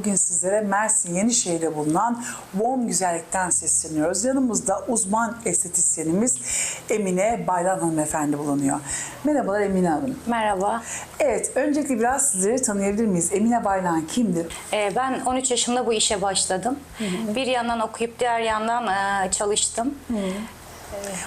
Bugün sizlere Mersin Yenişehir'de bulunan Warm Güzellik'ten sesleniyoruz. Yanımızda uzman estetisyenimiz Emine Bayram hanımefendi bulunuyor. Merhabalar Emine Hanım. Merhaba. Evet, öncelikle biraz sizleri tanıyabilir miyiz? Emine Baylan kimdir? Ee, ben 13 yaşımda bu işe başladım. Bir yandan okuyup diğer yandan e, çalıştım.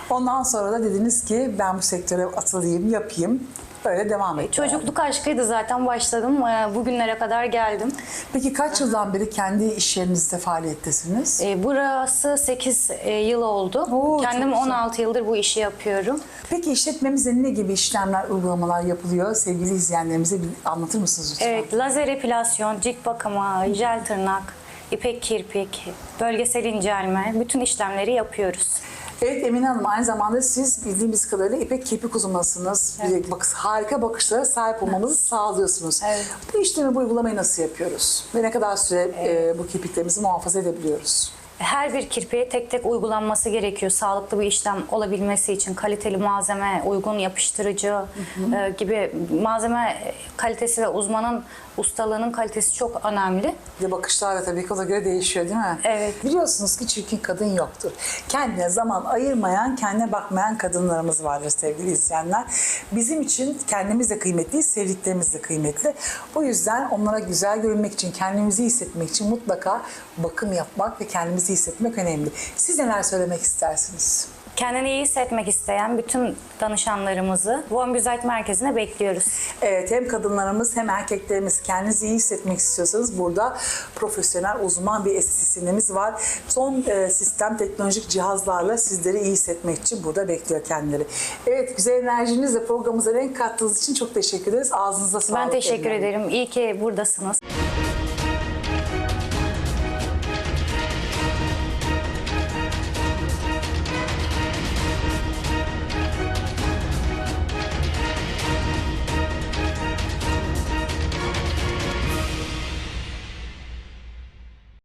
Ondan sonra da dediniz ki ben bu sektöre atılayım, yapayım. Böyle devam etti. Çocukluk aşkıydı zaten başladım. Ee, Bugünlere kadar geldim. Peki kaç yıldan beri kendi iş yerinizde faaliyettesiniz? Ee, Burası 8 yıl oldu. Oo, Kendim güzel. 16 yıldır bu işi yapıyorum. Peki işletmemizde ne gibi işlemler, uygulamalar yapılıyor? Sevgili izleyenlerimize bir anlatır mısınız lütfen? Evet, lazer epilasyon, cilt bakımı, jel tırnak, ipek kirpik, bölgesel incelme, bütün işlemleri yapıyoruz. Evet Emine Hanım aynı zamanda siz bildiğimiz kadarıyla ipek kirpik uzmanısınız. Bir bak, harika bakışlara sahip olmamızı sağlıyorsunuz. Evet. Bu işlemi, bu uygulamayı nasıl yapıyoruz? Ve ne kadar süre e, bu kirpiklerimizi muhafaza edebiliyoruz? Her bir kirpiğe tek tek uygulanması gerekiyor. Sağlıklı bir işlem olabilmesi için kaliteli malzeme, uygun yapıştırıcı e, gibi malzeme kalitesi ve uzmanın ustalığının kalitesi çok önemli. Bir de bakışlar da tabii ki ona göre değişiyor değil mi? Evet. Biliyorsunuz ki çirkin kadın yoktur. Kendine zaman ayırmayan, kendine bakmayan kadınlarımız vardır sevgili izleyenler. Bizim için kendimiz de kıymetli, sevdiklerimiz de kıymetli. O yüzden onlara güzel görünmek için, kendimizi hissetmek için mutlaka bakım yapmak ve kendimizi hissetmek önemli. Siz neler söylemek istersiniz? Kendini iyi hissetmek isteyen bütün danışanlarımızı Vom Güzellik Merkezi'ne bekliyoruz. Evet hem kadınlarımız hem erkeklerimiz kendinizi iyi hissetmek istiyorsanız burada profesyonel uzman bir estetisyenimiz var. Son e, sistem teknolojik cihazlarla sizleri iyi hissetmek için burada bekliyor kendileri. Evet güzel enerjinizle programımıza renk kattığınız için çok teşekkür ederiz. Ağzınıza sağlık. Ben teşekkür Hanım. ederim. İyi ki buradasınız.